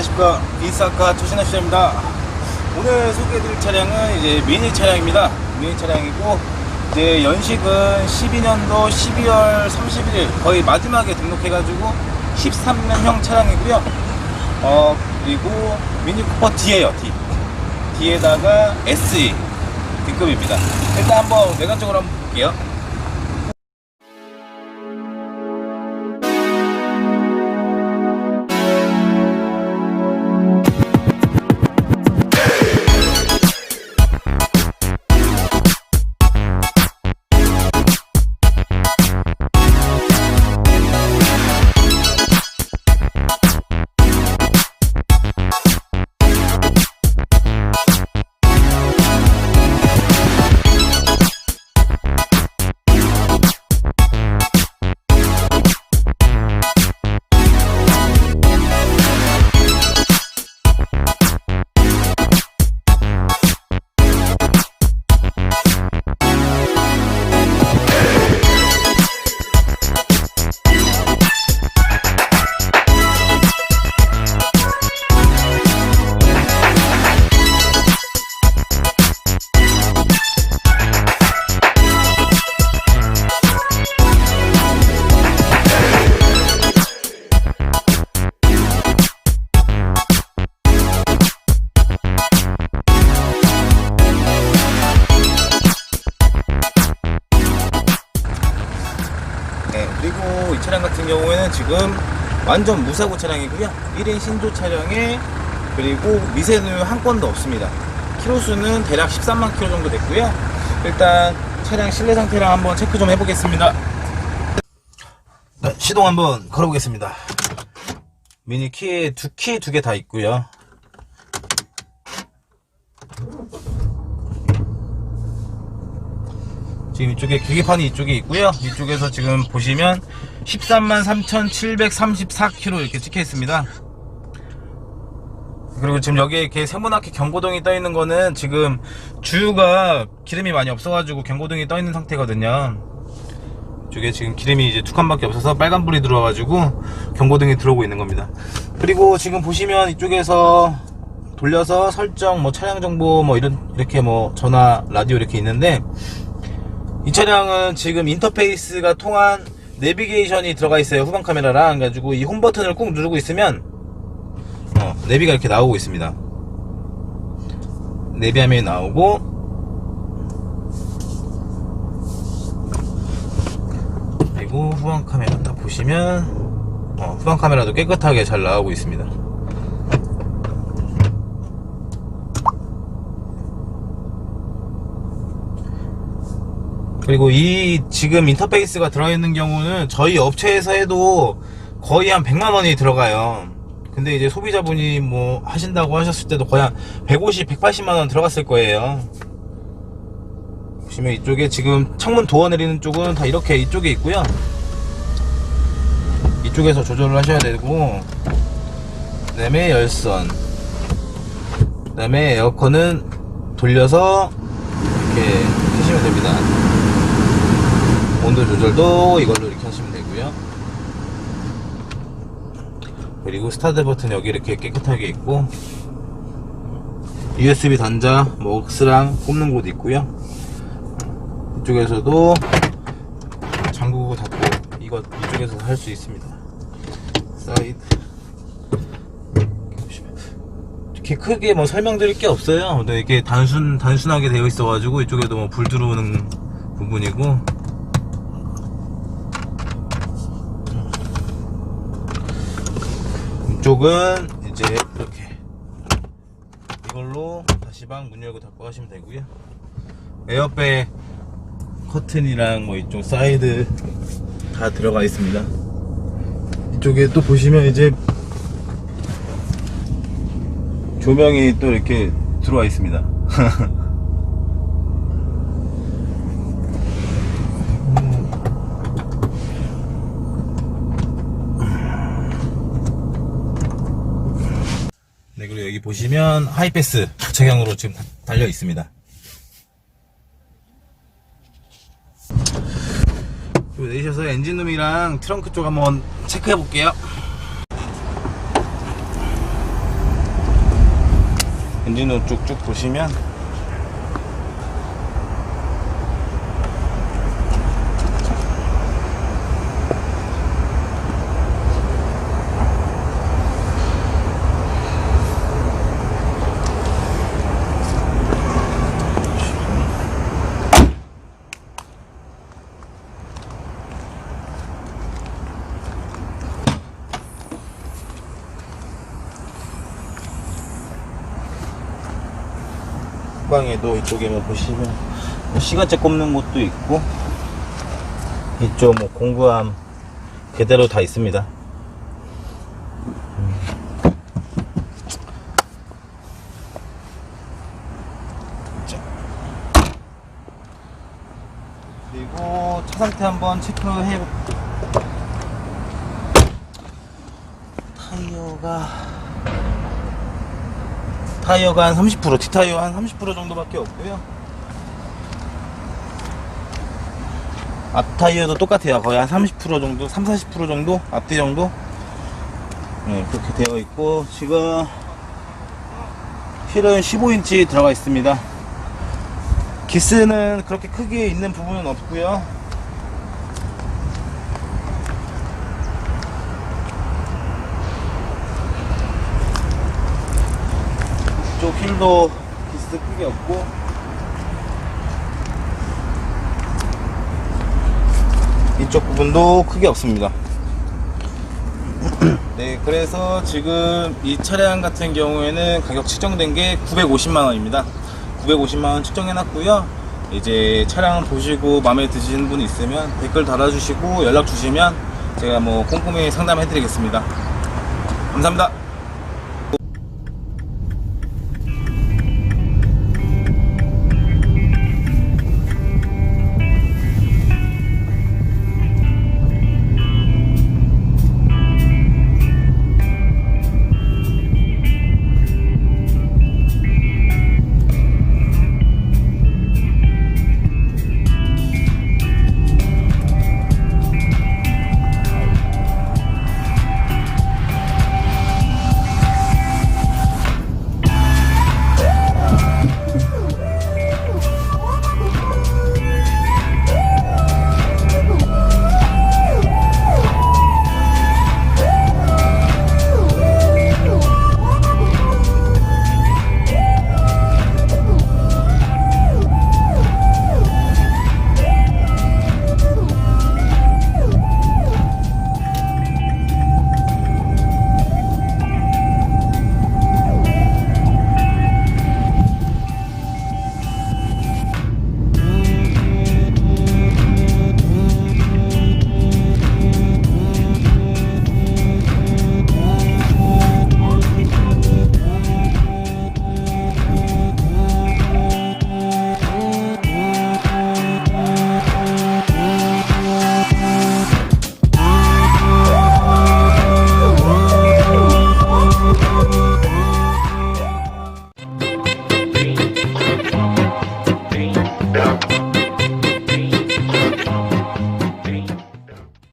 안녕하십니까. 이사카 투시나 시입니다. 오늘 소개해드릴 차량은 이제 미니 차량입니다. 미니 차량이고 이제 연식은 12년도 12월 31일 거의 마지막에 등록해가지고 13년형 차량이고요. 어 그리고 미니 쿠퍼 D에요 D. D에다가 SE D급입니다. 일단 한번 내관적으로 한번 볼게요 지금 완전 무사고 차량이고요. 1인 신조 차량에 그리고 미세누 한 건도 없습니다. 키로수는 대략 13만 킬로 정도 됐고요. 일단 차량 실내 상태랑 한번 체크 좀 해보겠습니다. 네, 시동 한번 걸어보겠습니다. 미니 키두키 두 개 다 있고요. 지금 이쪽에 계기판이 이쪽에 있고요. 이쪽에서 지금 보시면 13만 3,734km 이렇게 찍혀 있습니다. 그리고 지금 여기에 이렇게 세모나게 경고등이 떠 있는 거는 지금 주유가 기름이 많이 없어가지고 경고등이 떠 있는 상태거든요. 이쪽에 지금 기름이 이제 두 칸밖에 없어서 빨간불이 들어와가지고 경고등이 들어오고 있는 겁니다. 그리고 지금 보시면 이쪽에서 돌려서 설정, 뭐 차량 정보, 뭐 이런 이렇게 뭐 전화, 라디오 이렇게 있는데 이 차량은 지금 인터페이스가 통한 내비게이션이 들어가 있어요. 후방 카메라랑 그래가지고 이 홈 버튼을 꾹 누르고 있으면 어, 내비가 이렇게 나오고 있습니다. 내비 화면이 나오고 그리고 후방 카메라 딱 보시면 어, 후방 카메라도 깨끗하게 잘 나오고 있습니다 그리고 이 지금 인터페이스가 들어있는 경우는 저희 업체에서 해도 거의 한 100만 원이 들어가요. 근데 이제 소비자분이 뭐 하신다고 하셨을 때도 거의 한 150, 180만 원 들어갔을 거예요. 보시면 이쪽에 지금 창문 도어 내리는 쪽은 다 이렇게 이쪽에 있고요. 이쪽에서 조절을 하셔야 되고 그다음에 열선 그다음에 에어컨은 돌려서 이렇게 켜시면 됩니다. 온도 조절도 이걸로 이렇게 하시면 되고요. 그리고 스타트 버튼 여기 이렇게 깨끗하게 있고 USB 단자, 뭐 억스랑 꼽는 곳 있고요. 이쪽에서도 잠그고 닫고 이거 이쪽에서 할 수 있습니다. 사이드 이렇게 크게 뭐 설명드릴 게 없어요. 근데 이게 단순 단순하게 되어 있어 가지고 이쪽에도 뭐 불 들어오는 부분이고 이쪽은 이제 이렇게. 이걸로 다시 방 문 열고 닫고 하시면 되고요. 에어백 커튼이랑 뭐 이쪽 사이드 다 들어가 있습니다. 이쪽에 또 보시면 이제 조명이 또 이렇게 들어와 있습니다 보시면 하이패스 부착형으로 지금 달려 있습니다. 내셔서 엔진룸이랑 트렁크 쪽 한번 체크해 볼게요. 엔진룸 쭉쭉 보시면 후방에도 이쪽에 뭐 보시면 뭐 시간째 꼽는 곳도 있고 이쪽 뭐 공구함 그대로 다 있습니다. 그리고 차 상태 한번 체크해 볼 타이어가 타이어가 한 30%, T타이어 한 30% 정도밖에 없고요. 앞 타이어도 똑같아요. 거의 한 30% 정도, 3, 40% 정도? 앞뒤 정도? 네, 그렇게 되어 있고, 지금 휠은 15인치 들어가 있습니다. 기스는 그렇게 크게 있는 부분은 없고요. 휠도 기스 크게 없고. 이쪽 부분도 크게 없습니다. 네 그래서 지금 이 차량 같은 경우에는 가격 측정된 게 950만원입니다. 950만원 측정해 놨고요. 이제 차량 보시고 마음에 드시는 분 있으면 댓글 달아주시고 연락 주시면 제가 뭐 꼼꼼히 상담해 드리겠습니다. 감사합니다